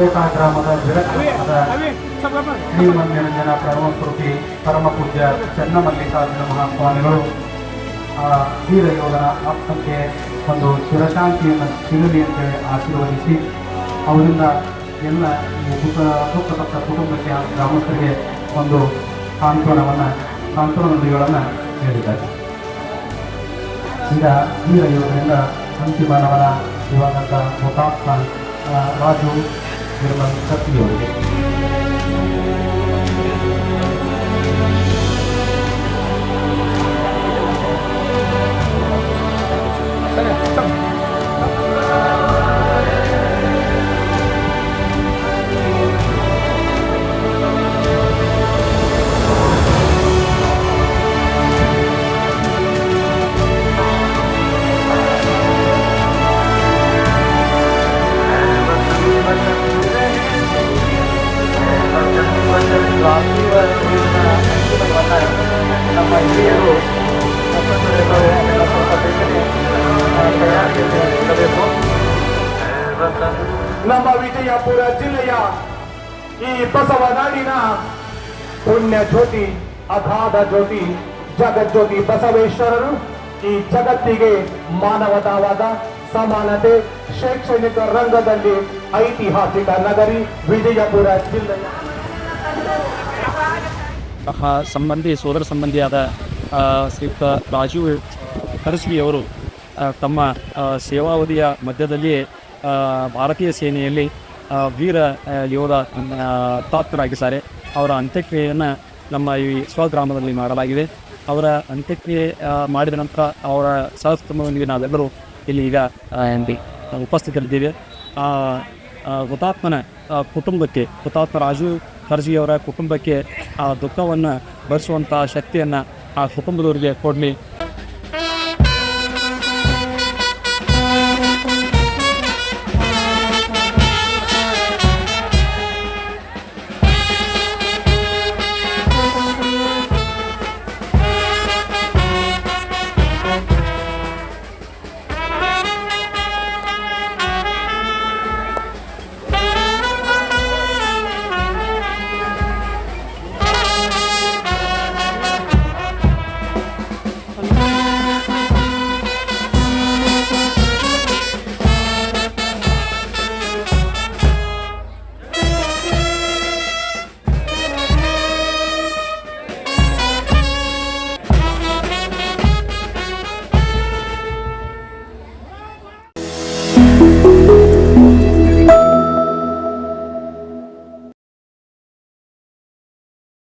ತಿಕೋಟ ಗ್ರಾಮದ ವಿರಕ್ತದ ಶ್ರೀಮಂದಿರಂಜನ ಪರಮಸ್ಮೃತಿ ಪರಮ ಪೂಜ್ಯ ಚನ್ನಮಲ್ಲಿಕಾರ್ಜುನ ಮಹಾಸ್ವಾಮಿಗಳು ಆ ವೀರ ಯೋಧನ ಆತ್ಮಕ್ಕೆ ಒಂದು ಚಿರಶಾಂತಿಯನ್ನು ಸಿಗಲಿ ಅಂತೇಳಿ ಆಶೀರ್ವದಿಸಿ ಅವರಿಂದ ಎಲ್ಲ ಈ ದುಃಖ ಕುಟುಂಬಕ್ಕೆ ಹಾಗೂ ಗ್ರಾಮಸ್ಥರಿಗೆ ಒಂದು ಸಾಂತ್ವನವನ್ನು ಸಾಂತ್ವನ ನುಡಿಗಳನ್ನು ನೀಡಿದ್ದಾರೆ ಈಗ ವೀರ ಯೋಧರಿಂದ ಅಂತಿಮ ನಮನ. ದಿವಂಗತ ಆ, ರಾಜು Herman Satrio. ನಮ್ಮ ನಮ್ಮ ವಿಜಯಪುರ ಜಿಲ್ಲೆಯ ಈ ಬಸವನಾಡಿನ ಪುಣ್ಯ ಜ್ಯೋತಿ, ಅಗಾಧ ಜ್ಯೋತಿ ಜಗಜ್ಯೋತಿ ಬಸವೇಶ್ವರರು ಈ ಜಗತ್ತಿಗೆ ಮಾನವತಾವಾದ, ಸಮಾನತೆ, ಶೈಕ್ಷಣಿಕ ರಂಗದಲ್ಲಿ ಐತಿಹಾಸಿಕ ನಗರಿ ವಿಜಯಪುರ ಜಿಲ್ಲೆಯ ಸಂಬಂಧಿ ಸೋದರ ಸಂಬಂಧಿಯಾದ ಶ್ರೀಯುಕ್ತ ರಾಜೀವ್ ಖರ್ಸ್ಗಿಯವರು ಆ, ತಮ್ಮ ಸೇವಾವಧಿಯ ಮಧ್ಯದಲ್ಲಿ ಆ, ಭಾರತೀಯ ಸೇನೆಯಲ್ಲಿ ವೀರ ಯೋಧ ಆ, ಅವರ ಅಂತ್ಯಕ್ರಿಯೆಯನ್ನು ನಮ್ಮ ಈ ಸ್ವಗ್ರಾಮದಲ್ಲಿ ಮಾಡಲಾಗಿದೆ. ಅವರ ಅಂತ್ಯಕ್ರಿಯೆ ಮಾಡಿದ ನಂತರ ಅವರ ಸಹಕುಟುಂಬದೊಂದಿಗೆ ನಾವೆಲ್ಲರೂ ಇಲ್ಲಿ ಈಗ ಉಪಸ್ಥಿತರಿದ್ದೇವೆ. ಹುತಾತ್ಮನ ಕುಟುಂಬಕ್ಕೆ ಹುತಾತ್ಮ ರಾಜು ಖರ್ಜಿಯವರ ಕುಟುಂಬಕ್ಕೆ ಆ ದುಃಖವನ್ನು ಭರಿಸುವಂಥ ಶಕ್ತಿಯನ್ನು ಆ ಕುಟುಂಬದವರಿಗೆ ಕೊಡಲಿ.